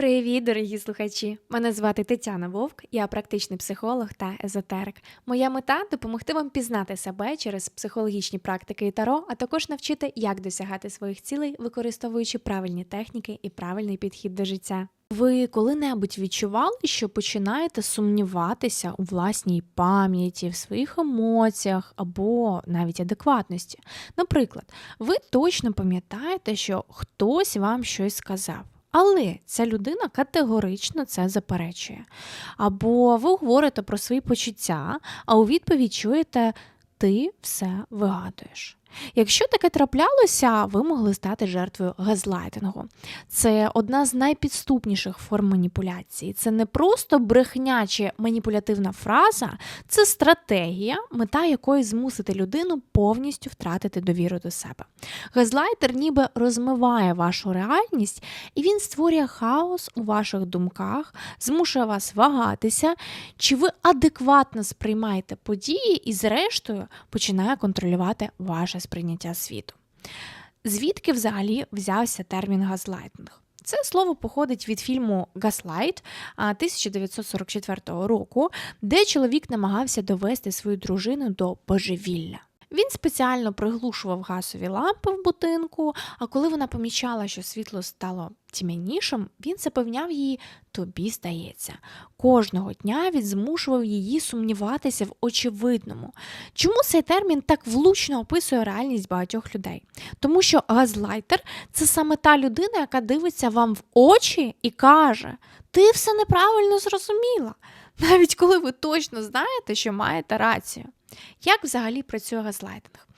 Привіт, дорогі слухачі! Мене звати Тетяна Вовк, я практичний психолог та езотерик. Моя мета допомогти вам пізнати себе через психологічні практики і таро, а також навчити, як досягати своїх цілей, використовуючи правильні техніки і правильний підхід до життя. Ви коли-небудь відчували, що починаєте сумніватися у власній пам'яті, в своїх емоціях або навіть адекватності? Наприклад, ви точно пам'ятаєте, що хтось вам щось сказав. Але ця людина категорично це заперечує. Або ви говорите про свої почуття, а у відповідь чуєте ти все вигадуєш. Якщо таке траплялося, ви могли стати жертвою газлайтингу. Це одна з найпідступніших форм маніпуляції. Це не просто брехня чи маніпулятивна фраза, це стратегія, мета якої змусити людину повністю втратити довіру до себе. Газлайтер ніби розмиває вашу реальність, і він створює хаос у ваших думках, змушує вас вагатися, чи ви адекватно сприймаєте події і, зрештою, починає контролювати ваше сприйняття світу. Звідки взагалі взявся термін газлайтинг? Це слово походить від фільму Газлайт 1944 року, де чоловік намагався довести свою дружину до божевілля. Він спеціально приглушував газові лампи в будинку, а коли вона помічала, що світло стало тьмянішим, він запевняв її, тобі здається. Кожного дня він змушував її сумніватися в очевидному. Чому цей термін так влучно описує реальність багатьох людей? Тому що газлайтер це саме та людина, яка дивиться вам в очі і каже: Ти все неправильно зрозуміла, навіть коли ви точно знаєте, що маєте рацію. Як взагалі працює газлайтинг?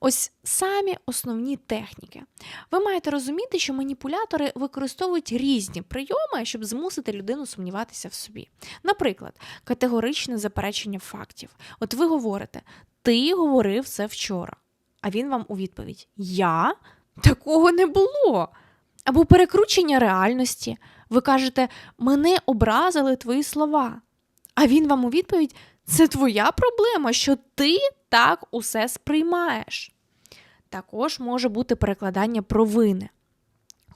Ось самі основні техніки. Ви маєте розуміти, що маніпулятори використовують різні прийоми, щоб змусити людину сумніватися в собі. Наприклад, категоричне заперечення фактів. От ви говорите, ти говорив це вчора, а він вам у відповідь: Я? Такого не було. Або перекручення реальності. Ви кажете, мене образили твої слова. А він вам у відповідь це твоя проблема, що ти так усе сприймаєш. Також може бути перекладання провини.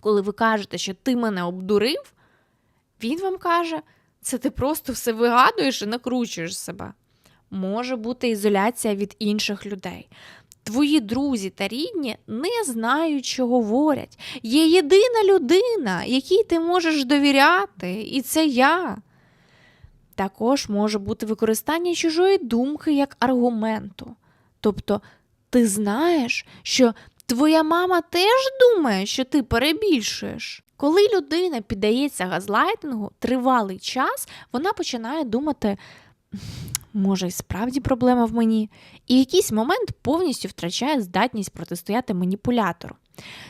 Коли ви кажете, що ти мене обдурив, він вам каже, це ти просто все вигадуєш і накручуєш себе. Може бути ізоляція від інших людей. Твої друзі та рідні не знають, що говорять. Є єдина людина, якій ти можеш довіряти, і це я. Також може бути використання чужої думки як аргументу. Тобто, ти знаєш, що твоя мама теж думає, що ти перебільшуєш. Коли людина піддається газлайтингу тривалий час, вона починає думати, може, і справді проблема в мені, і в якийсь момент повністю втрачає здатність протистояти маніпулятору.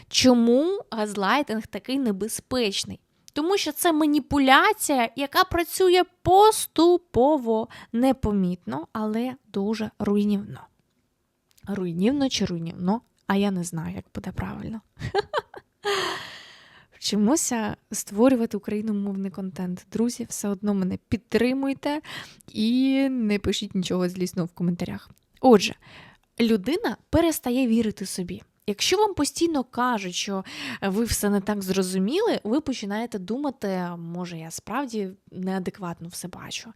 Чому газлайтинг такий небезпечний? Тому що це маніпуляція, яка працює поступово, непомітно, але дуже руйнівно. Руйнівно чи руйнівно, а я не знаю, як буде правильно. Вчимося створювати україномовний контент. Друзі, все одно мене підтримуйте і не пишіть нічого злісного в коментарях. Отже, людина перестає вірити собі. Якщо вам постійно кажуть, що ви все не так зрозуміли, ви починаєте думати, може, я справді неадекватно все бачу.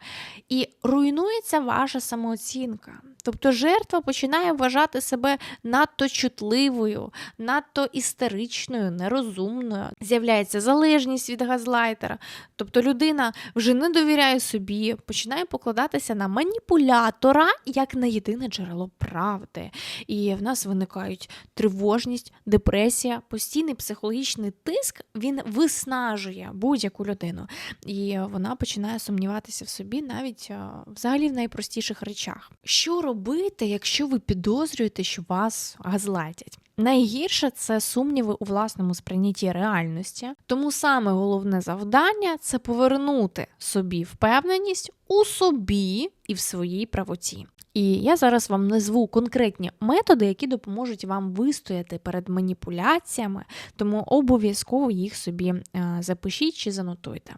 І руйнується ваша самооцінка. Тобто жертва починає вважати себе надто чутливою, надто істеричною, нерозумною. З'являється залежність від газлайтера. Тобто людина вже не довіряє собі, починає покладатися на маніпулятора як на єдине джерело правди. І в нас виникають тривожність, депресія, постійний психологічний тиск він виснажує будь-яку людину. І вона починає сумніватися в собі навіть взагалі в найпростіших речах. Що робити, якщо ви підозрюєте, що вас газлайтять? Найгірше це сумніви у власному сприйнятті реальності, тому саме головне завдання це повернути собі впевненість у собі і в своїй правоті. І я зараз вам назву конкретні методи, які допоможуть вам вистояти перед маніпуляціями, тому обов'язково їх собі запишіть чи занотуйте.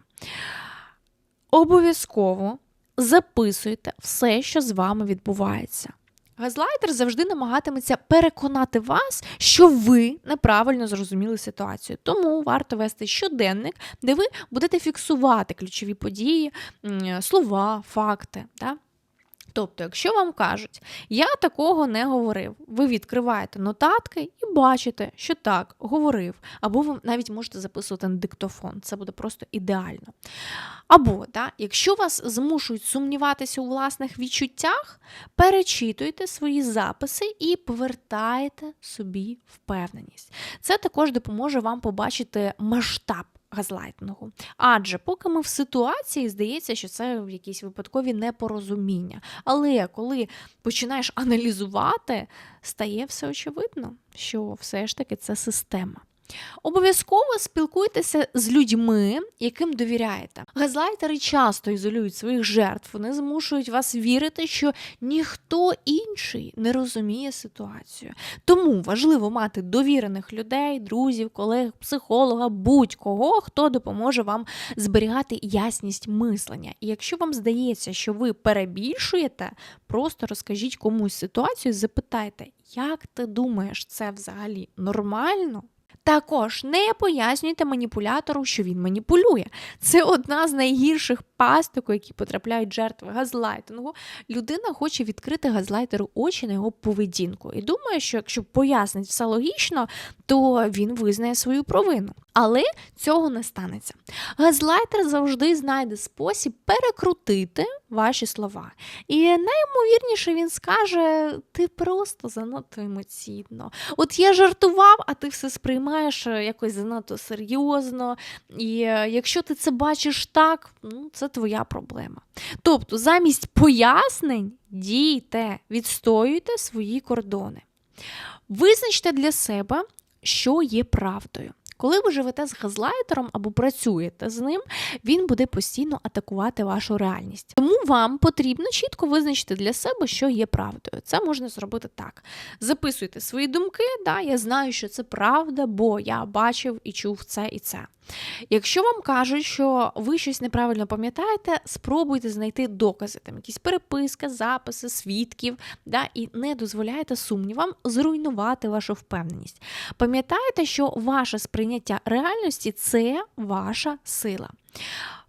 Обов'язково записуйте все, що з вами відбувається. Газлайтер завжди намагатиметься переконати вас, що ви неправильно зрозуміли ситуацію. Тому варто вести щоденник, де ви будете фіксувати ключові події, слова, факти. Да? Тобто, якщо вам кажуть, я такого не говорив, ви відкриваєте нотатки і бачите, що так, говорив, або ви навіть можете записувати на диктофон, це буде просто ідеально. Або, да, якщо вас змушують сумніватися у власних відчуттях, перечитуйте свої записи і повертаєте собі впевненість. Це також допоможе вам побачити масштаб газлайтингу. Адже поки ми в ситуації, здається, що це якісь випадкові непорозуміння. Але коли починаєш аналізувати, стає все очевидно, що все ж таки це система. Обов'язково спілкуйтеся з людьми, яким довіряєте. Газлайтери часто ізолюють своїх жертв, вони змушують вас вірити, що ніхто інший не розуміє ситуацію. Тому важливо мати довірених людей, друзів, колег, психолога, будь-кого, хто допоможе вам зберігати ясність мислення. І якщо вам здається, що ви перебільшуєте, просто розкажіть комусь ситуацію, запитайте, як ти думаєш, це взагалі нормально? Також не пояснюйте маніпулятору, що він маніпулює. Це одна з найгірших пасток, які потрапляють жертви газлайтингу. Людина хоче відкрити газлайтеру очі на його поведінку. І думає, що якщо пояснить все логічно, то він визнає свою провину. Але цього не станеться. Газлайтер завжди знайде спосіб перекрутити ваші слова. І найімовірніше він скаже: ти просто занадто емоційно. От я жартував, а ти все сприймаєш е, якось занадто серйозно. І е, якщо ти це бачиш так, ну це твоя проблема. Тобто, замість пояснень дійте, відстоюйте свої кордони. Визначте для себе, що є правдою. Коли ви живете з газлайтером або працюєте з ним, він буде постійно атакувати вашу реальність. Тому вам потрібно чітко визначити для себе, що є правдою. Це можна зробити так. Записуйте свої думки, да, я знаю, що це правда, бо я бачив і чув це і це. Якщо вам кажуть, що ви щось неправильно пам'ятаєте, спробуйте знайти докази, там якісь переписки, записи, свідків, да, і не дозволяйте сумнівам зруйнувати вашу впевненість. Пам'ятайте, що ваше сприйняття реальності це ваша сила.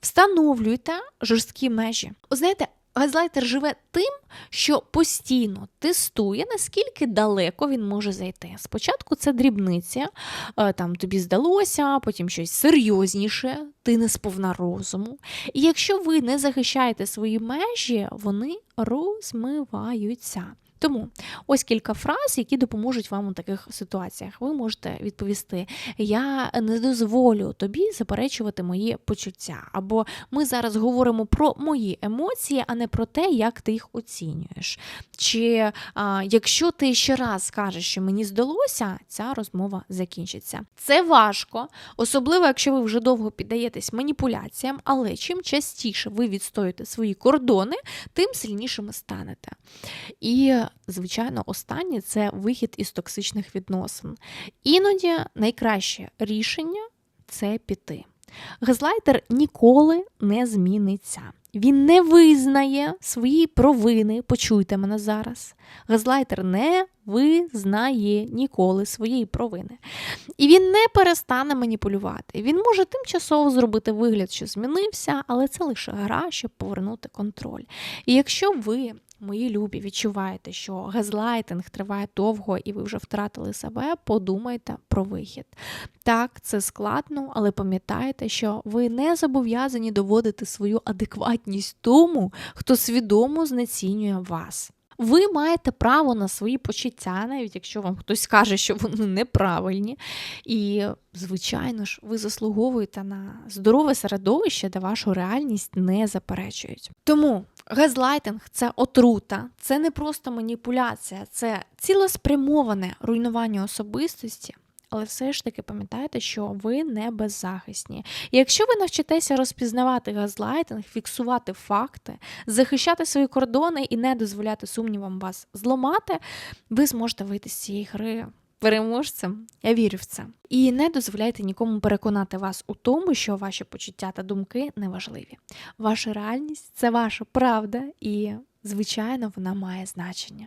Встановлюйте жорсткі межі. Знаєте, Газлайтер живе тим, що постійно тестує, наскільки далеко він може зайти. Спочатку це дрібниця, е, там тобі здалося, потім щось серйозніше, ти не сповна розуму. І якщо ви не захищаєте свої межі, вони розмиваються. Тому ось кілька фраз, які допоможуть вам у таких ситуаціях. Ви можете відповісти: Я не дозволю тобі заперечувати мої почуття. Або ми зараз говоримо про мої емоції, а не про те, як ти їх оцінюєш. Чи а, якщо ти ще раз скажеш, що мені здалося, ця розмова закінчиться. Це важко, особливо, якщо ви вже довго піддаєтесь маніпуляціям, але чим частіше ви відстоїте свої кордони, тим сильнішими станете. І звичайно, останнє це вихід із токсичних відносин. Іноді найкраще рішення це піти. Газлайтер ніколи не зміниться. Він не визнає свої провини, почуйте мене зараз. Газлайтер не визнає ніколи своєї провини. І він не перестане маніпулювати. Він може тимчасово зробити вигляд, що змінився, але це лише гра, щоб повернути контроль. І якщо ви мої любі, відчуваєте, що газлайтинг триває довго і ви вже втратили себе, подумайте про вихід. Так, це складно, але пам'ятайте, що ви не зобов'язані доводити свою адекватність тому, хто свідомо знецінює вас. Ви маєте право на свої почуття, навіть якщо вам хтось каже, що вони неправильні. І, звичайно ж, ви заслуговуєте на здорове середовище, де вашу реальність не заперечують. Тому газлайтинг це отрута, це не просто маніпуляція, це цілеспрямоване руйнування особистості. Але все ж таки пам'ятайте, що ви не беззахисні. І якщо ви навчитеся розпізнавати газлайтинг, фіксувати факти, захищати свої кордони і не дозволяти сумнівам вас зламати, ви зможете вийти з цієї гри переможцем. Я вірю в це. І не дозволяйте нікому переконати вас у тому, що ваші почуття та думки неважливі. Ваша реальність це ваша правда, і, звичайно, вона має значення.